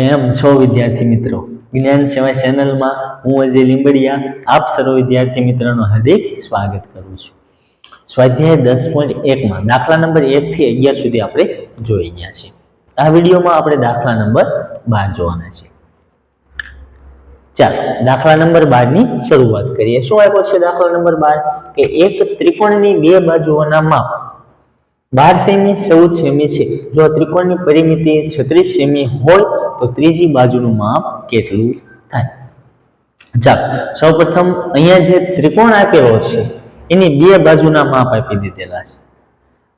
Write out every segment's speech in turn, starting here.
કેમ છો વિદ્યાર્થી મિત્રો? જ્ઞાન સેવા ચેનલમાં હું અજય લીંબડિયા, આપ સર્વ વિદ્યાર્થી મિત્રોનું હાર્દિક સ્વાગત કરું છું. સ્વાધ્યાય દસ પોઈન્ટ એકમાં દાખલા નંબર એકથી અગિયાર સુધી આપણે જોઈ ગયા છીએ. આ વિડીયોમાં આપણે દાખલા નંબર બાર જોવાના છે ચાલો, દાખલા નંબર બારની શરૂઆત કરીએ. શું આપ્યો છે દાખલા નંબર બાર? કે એક ત્રિકોણની બે બાજુઓના માપ. બાર સેમી, ચૌદ સેમી છે. જો ત્રિકોણની પરિમિતિ છત્રીસ સેમી હોય તો ત્રીજી બાજુનું માપ કેટલું થાય? ચાલો, સૌપ્રથમ અહીંયા જે ત્રિકોણ આપેલો છે, એની બે બાજુના માપ આપી દીધેલા છે.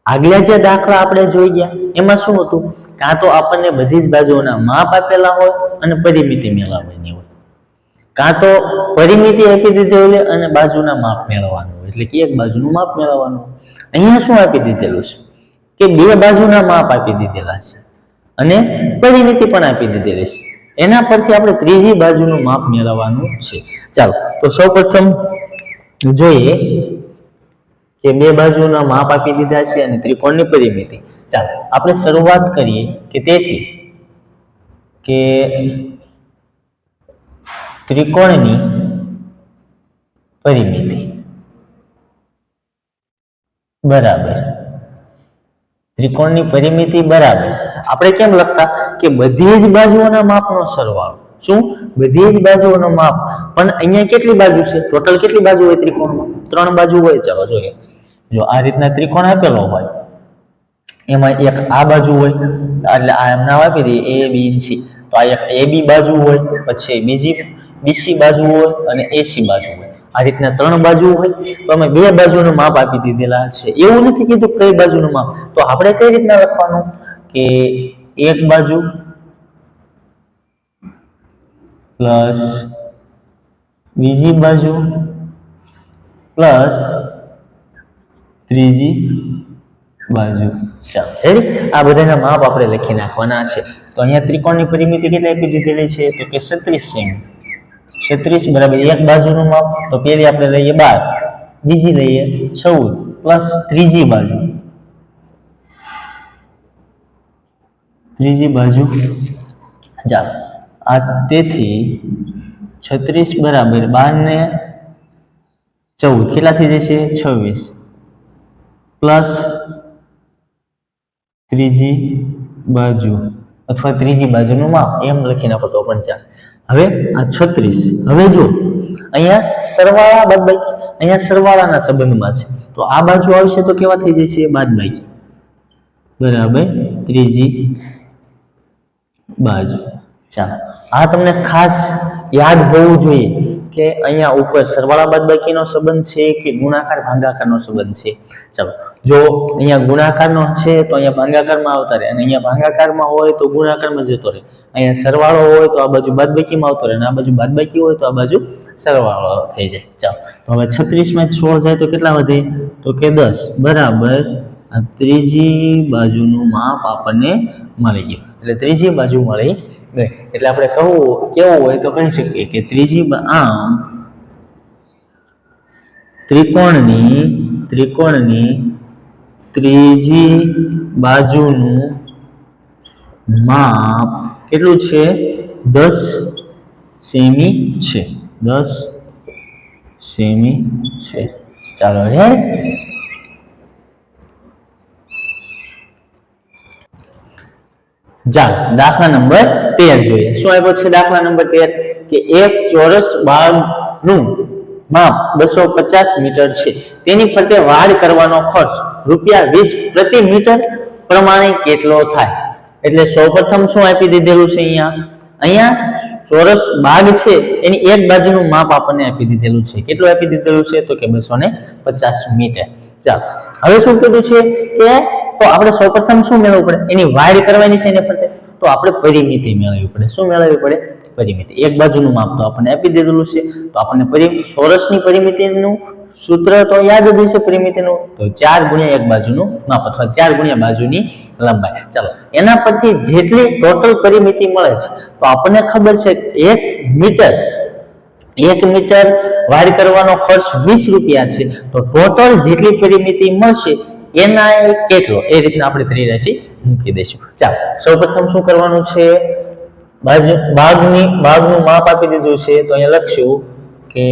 આગલા જે દાખલા આપણે જોઈ ગયા, એમાં શું હતું? કાં તો આપણને બધી જ બાજુઓના માપ આપેલા હોય અને પરિમિતિ મેળવવાની હોય. કાં તો પરિમિતિ આપી દીધેલી અને બાજુના માપ મેળવવાનું હોય. એટલે કે એક બાજુનું માપ મેળવવાનું. અહીંયા શું આપી દીધેલું છે? કે બે બાજુના માપ આપી દીધેલા છે. અને પરિમિતિ પણ આપી દીધેલી છે. એના પરથી આપણે ત્રીજી બાજુનું માપ મેળવવાનું છે. ચાલો, તો સૌપ્રથમ જોઈએ કે બે બાજુના માપ આપી દીધા છે અને ત્રિકોણની પરિમિતિ. ચાલો, આપણે શરૂઆત કરીએ કે તેથી કે ત્રિકોણની પરિમિતિ. બરાબર. ત્રિકોણની પરિમિતિ બરાબર. આપણે કેમ લખતા? કે બધી જ બાજુઓના માપનો સરવાળો. શું? બધી જ બાજુઓનો માપ. પણ અહીંયા કેટલી બાજુ છે? ટોટલ કેટલી બાજુ હોય ત્રિકોણમાં? ત્રણ બાજુ હોય, ચાલો જોઈએ. જો આ રીતના ત્રિકોણ આપેલો હોય, એમાં એક આ બાજુ હોય, એટલે આ એમ નામ આપી દઈએ એ બી સી તો આ એક એ બી બાજુ હોય, પછી બીજી બીસી બાજુ હોય, અને એસી બાજુ હોય. આ રીતના ત્રણ બાજુ હોય, તો અમે બે બાજુનું માપ આપી દીધેલા છે. એવું નથી કીધું કઈ બાજુનું માપ. તો આપણે કઈ રીતના લખવાનું કે એક બાજુ પ્લસ બીજી બાજુ પ્લસ ત્રીજી બાજુ. ચાલો આ બધાના માપ આપણે લખી નાખવાના છે. તો અહીંયા ત્રિકોણની પરિમિતિ કેટલી આપી દીધેલી છે? તો કે છત્રીસ સેમી. છત્રીસ બરાબર એક બાજુનું માપ, તો પેલી આપણે લઈએ બાર. બીજી લઈએ ચૌદ, પ્લસ ત્રીજી બાજુ. ત્રીજી બાજુ. ચાલો આ તેથી છત્રીસ બરાબર બાર ને ચૌદ, કેટલા થઈ જશે? છવ્વીસ. પ્લસ ત્રીજી બાજુ. અથવા ત્રીજી બાજુનું માપ એમ લખી નાખો તો પણ ચાલે. હવે આ છત્રીસ. હવે જો અહીંયા સરવાળા બાદબાકી, અહીંયા સરવાળાના સંબંધમાં છે. તો આ બાજુ આવશે તો કેવા થઈ જશે? બાદબાકી. બરાબર? ત્રીજી બાજુ. ચાલો. આ તમને ખાસ યાદ હોવું જોઈએ. કે અહીંયા ઉપર સરવાળા બાદબાકીનો સંબંધ છે કે ગુણાકાર ભાગાકારનો સંબંધ છે? ચાલો, જો અહીંયા ગુણાકારનો છે તો અહીંયા ભાગાકારમાં આવતા રહે અને અહીંયા ભાગાકારમાં હોય તો ગુણાકારમાં જતો રહે. અહીંયા સરવાળો હોય તો આ બાજુ બાદબાકીમાં આવતો રહે અને આ બાજુ બાદબાકી હોય તો આ બાજુ સરવાળો થઈ જાય. ચાલો, તો હવે છત્રીસમાં સોળ જાય તો કેટલા વધે? તો કે દસ. બરાબર. ત્રીજી બાજુનું માપ આપણને મળી ગયું. એટલે ત્રીજી બાજુ મળી ગઈ એટલે આપણે કહું, કેવું હોય તો કહી શકીએ કે ત્રીજી બા- આમ, ત્રિકોણની ત્રિકોણની ત્રીજી બાજુનું માપ કેટલું છે? દસ સેમી છે. દસ સેમી છે. ચાલો હે ચાલો દાખલા નંબર તેર જોઈએ. શું આપ્યો છે દાખલા નંબર તેર? કે એક ચોરસ બાગનું માપ બસો પચાસ મીટર છે. તેની ફરતે વાડ કરવાનો ખર્ચ રૂપિયા વીસ પ્રતિ મીટર પ્રમાણે કેટલો થાય? એટલે સૌપ્રથમ શું આપી દીધેલું છે અહીંયા? અહીંયા ચોરસ બાગ છે, એની એક બાજુનું માપ આપણને આપી દીધેલું છે. કેટલું આપી દીધેલું છે? તો કે બસો ને મીટર. ચાલો. હવે શું કીધું છે? કે તો આપણે સૌપ્રથમ શું મેળવવું પડે? એની વાયર કરવાની છે એને ફરતે. તો આપણે પરિમિતિ મેળવવી પડે. શું મેળવવી પડે? પરિમિતિ. એક બાજુનું માપ તો આપણને આપી દીધેલું છે. તો આપણને પરિ ચોરસની પરિમિતિનું સૂત્ર તો યાદ જ હશે પરિમિતિનું. તો ચાર ગુણ્યા એક બાજુનું માપ અથવા ચાર ગુણ્યા બાજુની લંબાઈ. ચાલો, એના પરથી જેટલી ટોટલ પરિમિતિ મળે છે, તો આપણને ખબર છે એક મીટર એક મીટર વાર કરવાનો ખર્ચ વીસ રૂપિયા છે. તો ટોટલ જેટલી પરિમિતિ મળશે એના એ કેટલો એ રીતના આપણે ત્રિરાશી મૂકી દઈશું. ચાલો, સૌપ્રથમ શું કરવાનું છે? ભાગનું બાગનું માપ આપી દીધું છે, તો અહીંયા લખશું કે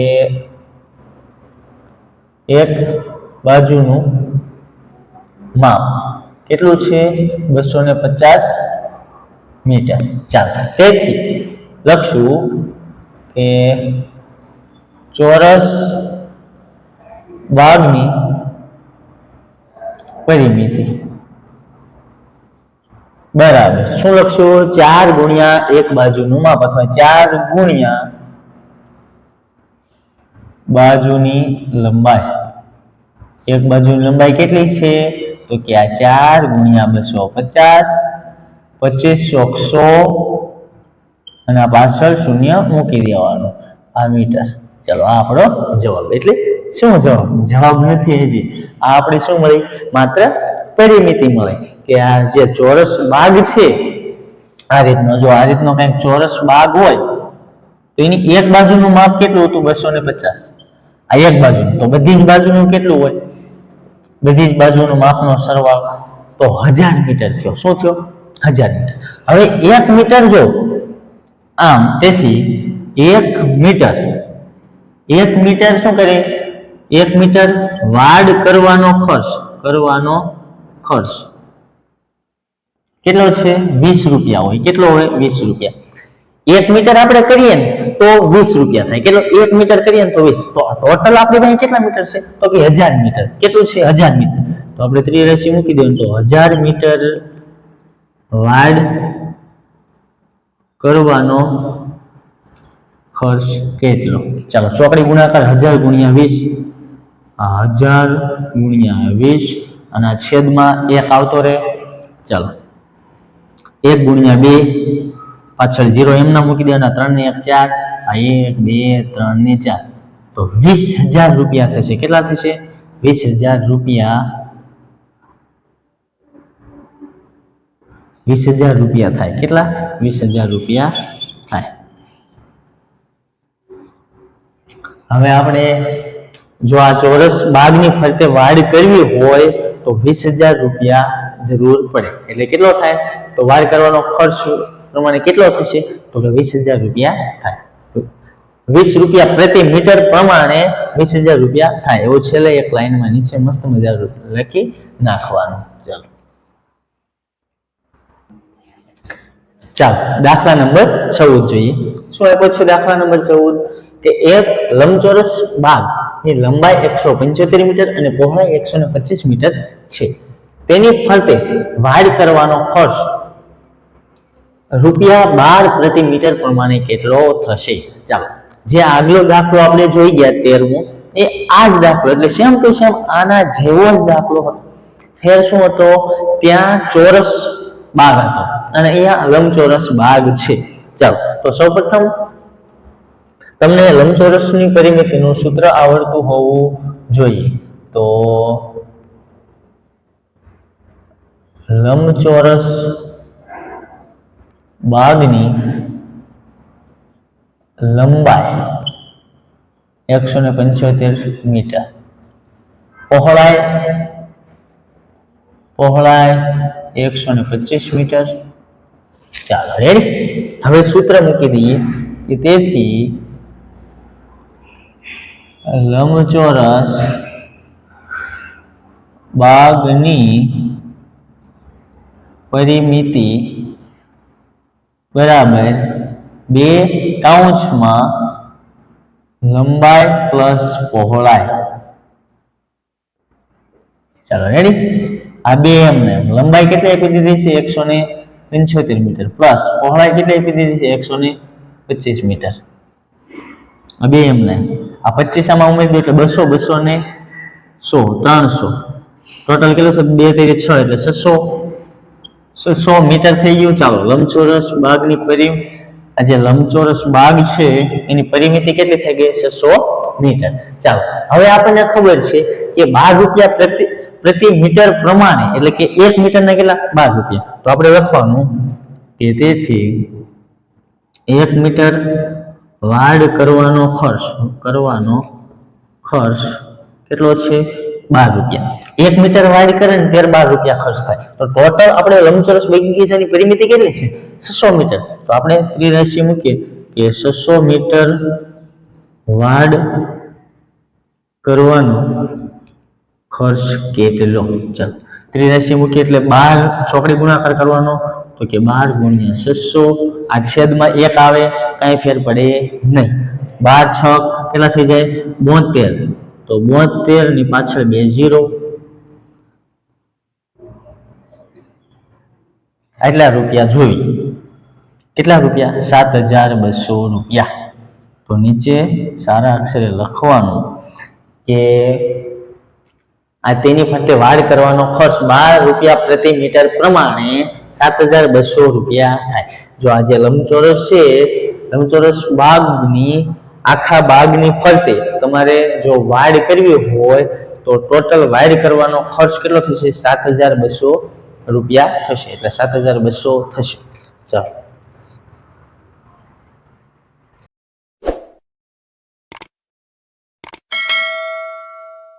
એક બાજુનું માપ કેટલું છે? બસો ને પચાસ મીટર. ચાલો, તેથી લખશું કે ચોરસ બાગની પરિમિતિ. બરાબર. શું લખશું? ચાર ગુણ્યા એક બાજુનું માપ અથવા ચાર ગુણ્યા બાજુની લંબાઈ. એક બાજુની લંબાઈ કેટલી છે? તો કે આ ચાર ગુણ્યા બસો પચાસ પચીસો સો અને પાછળ શૂન્ય મૂકી દેવાનું. આ મીટર. ચલો, આ આપણો જવાબ એટલે શું જવાબ? જવાબ નથી હજી. આ આપણે શું મળી? માત્ર પરિમિતિ મળે કે આ જે ચોરસ બાગ છે, આ રીતનો, જો આ રીતનો કંઈક ચોરસ બાગ હોય, તો એની એક બાજુનું માપ કેટલું હતું? બસો ને પચાસ. આ એક બાજુનું. તો બધી જ બાજુનું કેટલું હોય? બધી જ બાજુનું માપનો સરવાળો તો હજાર મીટર થયો. શું થયો? હજાર મીટર. હવે એક મીટર જો, આમ, તેથી એક મીટર. એક મીટર શું કરે? એક મીટર વાડ કરવાનો ખર્ચ કરવાનો ખર્ચ. કેટલો છે? વીસ રૂપિયા હોય. કેટલો હોય? વીસ રૂપિયા. એક મીટર આપણે કરીએ ને, તો વીસ રૂપિયા થાય. કેટલો? એક મીટર કરીએ ને, તો વીસ. તો ટોટલ આપણી પાસે કેટલા મીટર છે? તો કે હજાર મીટર. કેટલું છે? હજાર મીટર. તો આપણે ત્રિરાશી મૂકી દઈએ તો હજાર મીટર વાડ કરવાનો ખર્ચ કેટલો? ચાલો, ચોકડી ગુણાકાર હજાર ગુણ્યા વીસ. હજાર ગુણ્યા વીસ અને આ છેદમાં એક આવતો રહે. ચાલો. એક ગુણ્યા બે, પાછળ ઝીરો એમના મૂકી દેવાના ત્રણ ને એક ચાર. આ એક, બે, ત્રણ ને ચાર. તો વીસ હજાર રૂપિયા થશે. કેટલા થશે? વીસ હજાર રૂપિયા. વીસ હજાર રૂપિયા થાય. કેટલા? વીસ હજાર રૂપિયા થાય. હવે આપણે જો આ ચોરસ બાગની ફરતે વાડ કરવી હોય, તો વીસ હજાર રૂપિયા જરૂર પડે. એટલે કેટલો થાય? તો વાડ કરવાનો ખર્ચ પ્રમાણે કેટલો થશે? તો વીસ હજાર રૂપિયા થાય. વીસ રૂપિયા પ્રતિ મીટર પ્રમાણે વીસ હજાર રૂપિયા થાય. એવું છેલ્લે એક લાઈનમાં નીચે મસ્ત મજા લખી નાખવાનું. ચાલો. ચાલો, દાખલા નંબર ચૌદ જોઈએ. શું આપ્યો છે દાખલા નંબર ચૌદ? કે એક લંબચોરસ બાગ ની લંબાઈ એકસો પંચોતેર મીટર અને પહોળાઈ એકસો ને પચીસ મીટર છે. તેની ફરતે વાડ કરવાનો ખર્ચ રૂપિયા બાર પ્રતિ મીટર પ્રમાણે કેટલો થશે? ચાલો, જે આગલો દાખલો આપણે જોઈ ગયા તેરમો, એ આ જ દાખલો, એટલે સેમ ટુ સેમ આના જેવો જ દાખલો હતો. ફેર શું હતો? ત્યાં ચોરસ બાગ હતો અને અહીંયા લંબચોરસ બાગ છે. ચાલો, તો સૌપ્રથમ તમને લંબચોરસની પરિમિતિનું સૂત્ર આવડતું હોવું જોઈએ. તો લંબચોરસ બાગની લંબાઈ એકસો ને પંચોતેર મીટર. પહોળાઈ પહોળાઈ એકસો ને પચીસ મીટર. ચાલો રેડી હવે સૂત્ર મૂકી દઈએ કે તેથી લંબચોરસ બાગની પરિમિતિ બરાબર બે કાઉન્સમાં લંબાઈ પ્લસ પહોળાઈ. ચાલો રેડી આ બે એમને એમ. લંબાઈ કેટલી આપી દીધી છે? એકસો ને પંચોતેર મીટર. પ્લસ પહોળાઈ કેટલી આપી દીધી છે? એકસો ને પચીસ મીટર. બે એમને. એમ આ પચીસ આમાં ઉમેરી એટલે બસો બસો ને સો, ત્રણસો. ટોટલ કેટલું થયું? બે તરીકે છ, એટલે છસો. સો મીટર થઈ ગયું. ચાલો, લંબચોરસ બાગની પરિમ, આ જે લંબચોરસ બાગ છે, એની પરિમિતિ કેટલી થઈ ગઈ? છે સો મીટર. ચાલો, હવે આપણને ખબર છે કે બાર રૂપિયા પ્રતિ પ્રતિ મીટર પ્રમાણે, એટલે કે એક મીટરના કેટલા? બાર રૂપિયા. તો આપણે લખવાનું કે તેથી એક મીટર વાડ કરવાનો ખર્ચ કરવાનો ખર્ચ કેટલો છે? બાર રૂપિયા. એક મીટર વાડ કરે ને ત્યારે બાર રૂપિયા ખર્ચ થાય. તો ટોટલ આપણે લંબચોરસ બગીચાની પરિમિતિ કેટલી છે? છસો મીટર. તો આપણે ત્રિરાશી મૂકીએ કે છસો મીટર વાડ કરવાનો ખર્ચ કેટલો? ચાલો. ત્રિરાશી મૂકીએ એટલે બાર ચોકડી ગુણાકાર કરવાનો, તો કે બાર ગુણ્યા છસો આ છેદમાં એક આવે, કાંઈ ફેર પડે નહીં. બાર, છ, કેટલા થઈ જાય? બોતેર. તો બોતેરની પાછળ બે ઝીરો આટલા રૂપિયા જોઈ. કેટલા રૂપિયા? સાત હજાર બસો રૂપિયા. તો નીચે સારા અક્ષરે લખવાનું કે આ તેની ફરતે વાડ કરવાનો ખર્ચ બાર રૂપિયા પ્રતિ મીટર પ્રમાણે સાત હજાર બસો રૂપિયા થાય. જો આ જે લંબચોરસ છે, લંબચોરસ બાગની, આખા બાગની ફરતે તમારે જો વાડ કરવી હોય, તો ટોટલ વાડ કરવાનો ખર્ચ કેટલો થશે? સાત હજાર બસો રૂપિયા થશે. એટલે સાત હજાર બસો થશે. ચાલો.